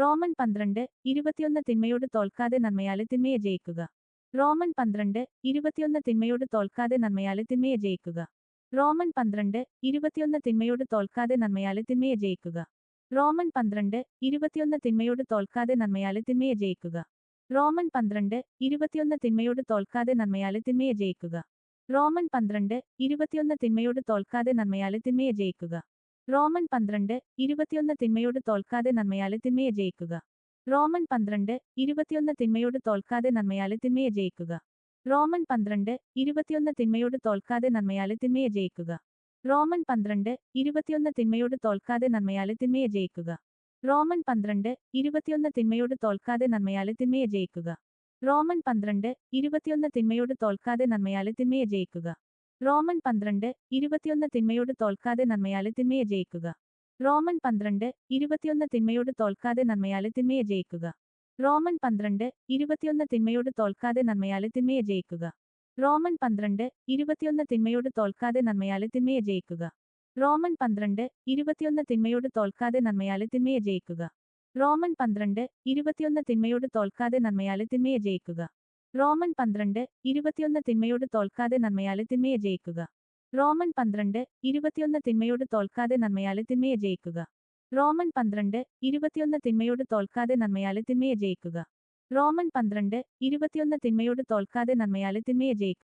Roman പന്ത്രണ്ട് ഇരുപത്തിയൊന്ന് തിന്മയോട് തോൽക്കാതെ നന്മയാലെ തിന്മയെ ജയിക്കുക. റോമൻ പന്ത്രണ്ട് ഇരുപത്തിയൊന്ന് തിന്മയോട് തോൽക്കാതെ നന്മയാലെ തിന്മയെ ജയിക്കുക. റോമൻ പന്ത്രണ്ട് ഇരുപത്തിയൊന്ന് തിന്മയോട് തോൽക്കാതെ നന്മയാലെ തിന്മയെ ജയിക്കുക. റോമൻ പന്ത്രണ്ട് ഇരുപത്തിയൊന്ന് തിന്മയോട് തോൽക്കാതെ നന്മയാലെ തിന്മയെ ജയിക്കുക. റോമൻ പന്ത്രണ്ട് ഇരുപത്തിയൊന്ന് തിന്മയോട് തോൽക്കാതെ നന്മയാലെ തിന്മയെ ജയിക്കുക. റോമൻ പന്ത്രണ്ട് ഇരുപത്തിയൊന്ന് തിന്മയോട് തോൽക്കാതെ നന്മയാലെ തിന്മയെ ജയിക്കുക. റോമൻ പന്ത്രണ്ട് ഇരുപത്തിയൊന്ന് തിന്മയോട് തോൽക്കാതെ നന്മയാലെ തിന്മയെ ജയിക്കുക. റോമൻ പന്ത്രണ്ട് ഇരുപത്തിയൊന്ന് തിന്മയോട് തോൽക്കാതെ നന്മയാലെ തിന്മയെ ജയിക്കുക. റോമൻ പന്ത്രണ്ട് ഇരുപത്തിയൊന്ന് തിന്മയോട് തോൽക്കാതെ നന്മയാലെ തിന്മയെ ജയിക്കുക. റോമൻ പന്ത്രണ്ട് ഇരുപത്തിയൊന്ന് തിന്മയോട് തോൽക്കാതെ നന്മയാലെ തിന്മയെ ജയിക്കുക. റോമൻ പന്ത്രണ്ട് ഇരുപത്തിയൊന്ന് തിന്മയോട് തോൽക്കാതെ നന്മയാലെ തിന്മയെ ജയിക്കുക. റോമൻ പന്ത്രണ്ട് ഇരുപത്തിയൊന്ന് തിന്മയോട് തോൽക്കാതെ നന്മയാലെ തിന്മയെ ജയിക്കുക. റോമൻ പന്ത്രണ്ട് ഇരുപത്തിയൊന്ന് തിന്മയോട് തോൽക്കാതെ നന്മയാലെ തിന്മയെ ജയിക്കുക. റോമൻ പന്ത്രണ്ട് ഇരുപത്തിയൊന്ന് തിന്മയോട് തോൽക്കാതെ നന്മയാലെ തിന്മയെ ജയിക്കുക. റോമൻ പന്ത്രണ്ട് ഇരുപത്തിയൊന്ന് തിന്മയോട് തോൽക്കാതെ നന്മയാലെ തിന്മയെ ജയിക്കുക. റോമൻ പന്ത്രണ്ട് ഇരുപത്തിയൊന്ന് തിന്മയോട് തോൽക്കാതെ നന്മയാലെ തിന്മയെ ജയിക്കുക. റോമൻ പന്ത്രണ്ട് ഇരുപത്തിയൊന്ന് തിന്മയോട് തോൽക്കാതെ നന്മയാലെ തിന്മയെ ജയിക്കുക. റോമൻ പന്ത്രണ്ട് ഇരുപത്തിയൊന്ന് തിന്മയോട് തോൽക്കാതെ നന്മയാലെ തിന്മയെ ജയിക്കുക. റോമൻ പന്ത്രണ്ട് ഇരുപത്തിയൊന്ന് തിന്മയോട് തോൽക്കാതെ നന്മയാലെ തിന്മയെ ജയിക്കുക. റോമൻ പന്ത്രണ്ട് ഇരുപത്തിയൊന്ന് തിന്മയോട് തോൽക്കാതെ നന്മയാലെ തിന്മയെ ജയിക്കുക. റോമൻ പന്ത്രണ്ട് ഇരുപത്തിയൊന്ന് തിന്മയോട് തോൽക്കാതെ നന്മയാലെ തിന്മയെ ജയിക്കുക. റോമൻ പന്ത്രണ്ട് ഇരുപത്തിയൊന്ന് തിന്മയോട് തോൽക്കാതെ നന്മയാലെ തിന്മയെ ജയിക്കുക